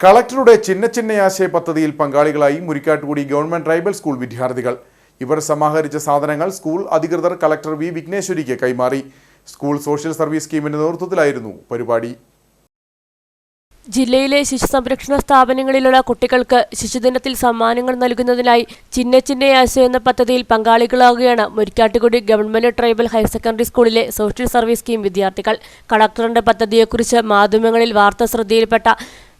കളക്ടറുടെ ചിന്ന ചിന്നയാശയ പദ്ധതിയിൽ പങ്കാളികളായി മുരിക്കാട്ടുകുടി ഗവൺമെന്റ് ട്രൈബൽ സ്കൂൾ വിദ്യാർത്ഥികൾ. ഇവർ സമാഹരിച്ച സാധനങ്ങൾ സ്കൂൾ അധികൃതർ കളക്ടർ വി. വിഘ്നേശ്വരിക്ക് കൈമാറി. സ്കൂൾ സോഷ്യൽ സർവീസ് സ്കീമിന്റെ നേതൃത്വത്തിലായിരുന്നു പരിപാടി. ജില്ലയിലെ ശിശു സംരക്ഷണ സ്ഥാപനങ്ങളിലുള്ള കുട്ടികൾക്ക് ശിശുദിനത്തിൽ സമ്മാനങ്ങൾ നൽകുന്നതിനായി ചിന്ന ചിന്നയാശ എന്ന പദ്ധതിയിൽ പങ്കാളികളാവുകയാണ് Murikkattukudi government tribal higher secondary സ്കൂളിലെ സോഷ്യൽ സർവീസ് സ്കീം വിദ്യാർത്ഥികൾ. കളക്ടറിന്റെ പദ്ധതിയെക്കുറിച്ച് മാധ്യമങ്ങളിൽ വാർത്ത ശ്രദ്ധയിൽപ്പെട്ട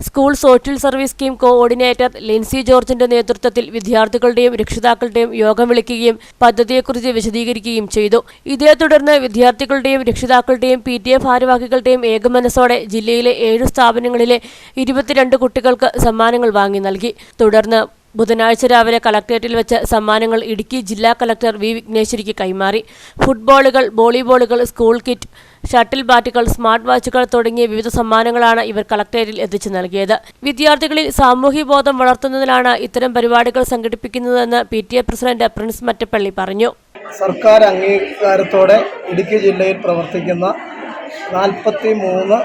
school social service scheme coordinator Lincy ജോർജിന്റെ നേതൃത്വത്തിൽ വിദ്യാർത്ഥികളുടെയും രക്ഷിതാക്കളുടെയും യോഗം വിളിക്കുകയും പദ്ധതിയെക്കുറിച്ച് വിശദീകരിക്കുകയും ചെയ്തു. ഇതേ തുടർന്ന് വിദ്യാർത്ഥികളുടെയും രക്ഷിതാക്കളുടെയും പി ടി എ ഭാരവാഹികളുടെയും ഏകമനസ്സോടെ ജില്ലയിലെ ഏഴു സ്ഥാപനങ്ങളിലെ ഇരുപത്തിരണ്ട് കുട്ടികൾക്ക് സമ്മാനങ്ങൾ വാങ്ങി നൽകി. തുടർന്ന് ബുധനാഴ്ച രാവിലെ കളക്ട്രേറ്റിൽ വെച്ച് സമ്മാനങ്ങൾ ഇടുക്കി ജില്ലാ കളക്ടർ വി വിഘ്നേശ്വരിക്ക് കൈമാറി. ഫുട്ബോളുകൾ വോളിബോളുകൾ സ്കൂൾ കിറ്റ് ഷട്ടിൽ ബാറ്റുകൾ സ്മാർട്ട് വാച്ചുകൾ തുടങ്ങിയ വിവിധ സമ്മാനങ്ങളാണ് ഇവർ കളക്ടറേറ്റിൽ എത്തിച്ചു നൽകിയത്. വിദ്യാർത്ഥികളിൽ സാമൂഹ്യ ബോധം വളർത്തുന്നതിനാണ് ഇത്തരം പരിപാടികൾ സംഘടിപ്പിക്കുന്നതെന്ന് P T A president Prince Mattappally പറഞ്ഞു. സർക്കാർ അംഗീകാരത്തോടെ ഇടുക്കി ജില്ലയിൽ പ്രവർത്തിക്കുന്ന നാൽപ്പത്തി മൂന്ന്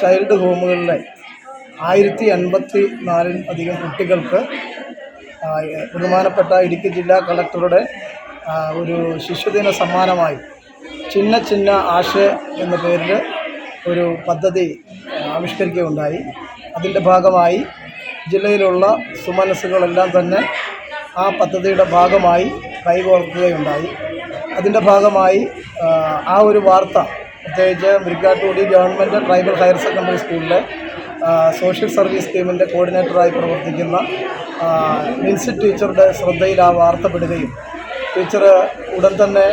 ചൈൽഡ് ഹോമുകളിലെ ആയിരത്തി അൻപത്തി നാലിൽ അധികം കുട്ടികൾക്ക് ബഹുമാനപ്പെട്ട ഇടുക്കി ജില്ലാ കളക്ടറുടെ ഒരു ശിശുദിന സമ്മാനമായി ചിന്ന ചിന്ന ആശ എന്ന പേരിൽ ഒരു പദ്ധതി ആവിഷ്കരിക്കുകയുണ്ടായി. അതിന്റെ ഭാഗമായി ജില്ലയിലുള്ള സുമനസ്സുകളെല്ലാം തന്നെ ആ പദ്ധതിയുടെ ഭാഗമായി കൈകോർക്കുകയുണ്ടായി. അതിന്റെ ഭാഗമായി ആ, ഒരു വാർത്ത പ്രത്യേകിച്ച് Murikkattukudi government tribal higher secondary സ്കൂളിലെ സോഷ്യൽ സർവീസ് സ്കീമിന്റെ കോർഡിനേറ്ററായി പ്രവർത്തിക്കുന്ന ആ, ലിൻസി ടീച്ചറുടെ ശ്രദ്ധയിൽ ആ വാർത്ത പെടുകയും ടീച്ചർ ഉടൻ തന്നെ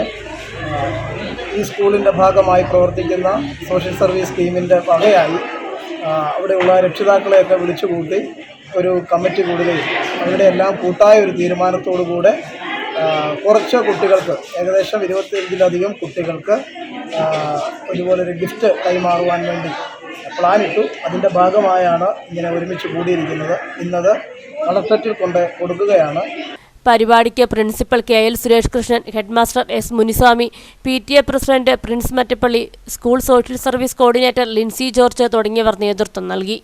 ഈ സ്കൂളിന്റെ ഭാഗമായി പ്രവർത്തിക്കുന്ന സോഷ്യൽ സർവീസ് സ്കീമിന്റെ വകയായി അവിടെയുള്ള രക്ഷിതാക്കളെയൊക്കെ വിളിച്ചുകൂട്ടി ഒരു കമ്മിറ്റി കൂടുകയും അവരുടെ എല്ലാം കൂട്ടായ ഒരു തീരുമാനത്തോടു കൂടെ കുറച്ച് കുട്ടികൾക്ക് ഏകദേശം ഇരുപത്തിയഞ്ചിലധികം കുട്ടികൾക്ക് ഒരുപോലൊരു ഗിഫ്റ്റ് കൈമാറുവാൻ വേണ്ടി പ്ലാൻ ഇട്ടു അതിന്റെ ഭാഗമായാണ് ഇങ്ങനെ ഒരുമിച്ച് കൂടിയിരിക്കുന്നത്. ഇന്നത് കളക്ടറേറ്റിൽ കൊണ്ട് കൊടുക്കുകയാണ്. പരിപാടിക്ക് principal K L Suresh Krishnan headmaster S Muniswamy P T A president Prince Mattappally school social service coordinator Lincy George തുടങ്ങിയവർ നേതൃത്വം നൽകി.